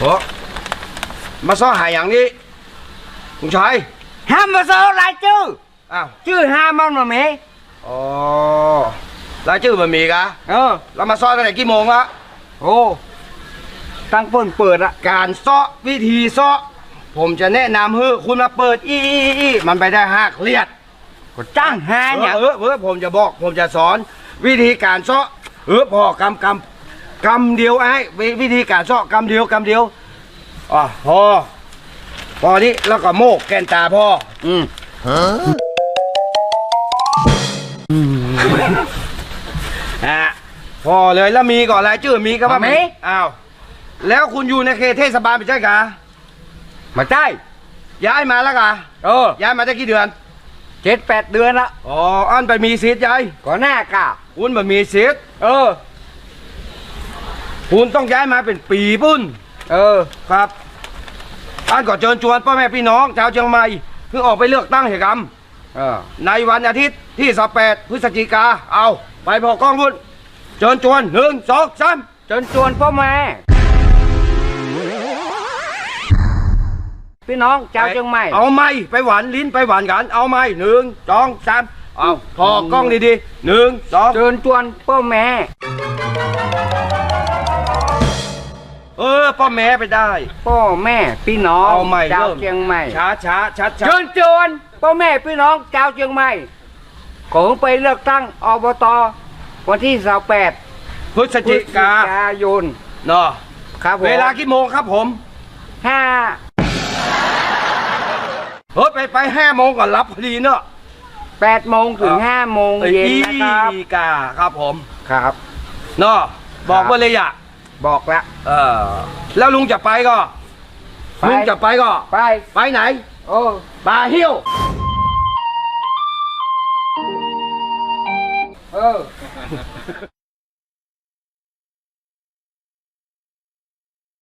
โอ้มาซ่อหายอย่างนี้คุณชายห้ามมาโซรายชื่ออ้าวชื่อห้ามมันมาไหมอ๋อรายชื่อบะหมี่กะเออเรามาซ่อตั้งแต่กี่โมงละโอ้ตั้งเปิดเปิดอะการซ่อวิธีซ่อผมจะแนะนำให้คุณมาเปิดอีอีอีอีมันไปได้หักเลียดก็จ้างหาเนี่ยเออเออผมจะบอกผมจะสอน วิธีการซ่อเออพอกำกำกำเดียวไอ้วิวิธีการซ่อกำเดียวกำเดียว อะพอ พอนี้แล้วก็โมกแกนตาพ่อ อืมอะพอเลยแล้วมีก่อนอะไรชื่อมีก็ว่ามีอ้าว แล้วคุณอยู่ในเขตเทศบาลไม่ใช่กะมาใช่ย้ายมาแล้วกะเออ ย้ายมาได้กี่เดือนเจ็ดแปดเดือนละอ๋ออันไปมีสิทธิ์ยายก็หน้ากะคุณบ่มีสิทธิ์เออ คุณต้องย้ายมาเป็นปีปุ้น เออครับอันก็เชิญชวนพ่อแม่พี่น้องชาวเชียงใหม่เพิ่งออกไปเลือกตั้งเหตุกรรมในวันอาทิตย์ที่18พฤศจิกาเอาไปพอกล้องพุ่นเชิญชวนหนึ่งสองสามจนชวนพ่อแม่ พี่น้องชาวเชียงใหม่ เอาไม้ไปหวานลิ้นไปหวานกันเอาไม้หนึ่งสองสามเอาพอกล้องดีๆหนึ่งสองเชิญชวนพ่อแม่ เออพ่อแม่ไปได้ พ่อแม่พี่น้องเอาใหม่ชาวเริ่ม เชียงใหม่ช้าช้าชัดชัเชิดญชวนพ่อแม่พี่น้องชาวเชียงใหม่ขอไปเลือกตั้งอบตวันที่28พฤศจิกาพฤศจิยนเนาะครับผมเวลากี่โมงครับผมห้าเฮ้ยไปไปห้าโมงก่อนรับพอดีเนาะแปดโมงถึงห้าโมงเย็นนะครับ อีกาครับผมครับ เนาะบอกว่าเลยอะ บอกแล้ว เออ แล้วลุงจะไปก็ ไป ลุงจะไปก็ ไป ไปไหนโอ้บาฮิวเออ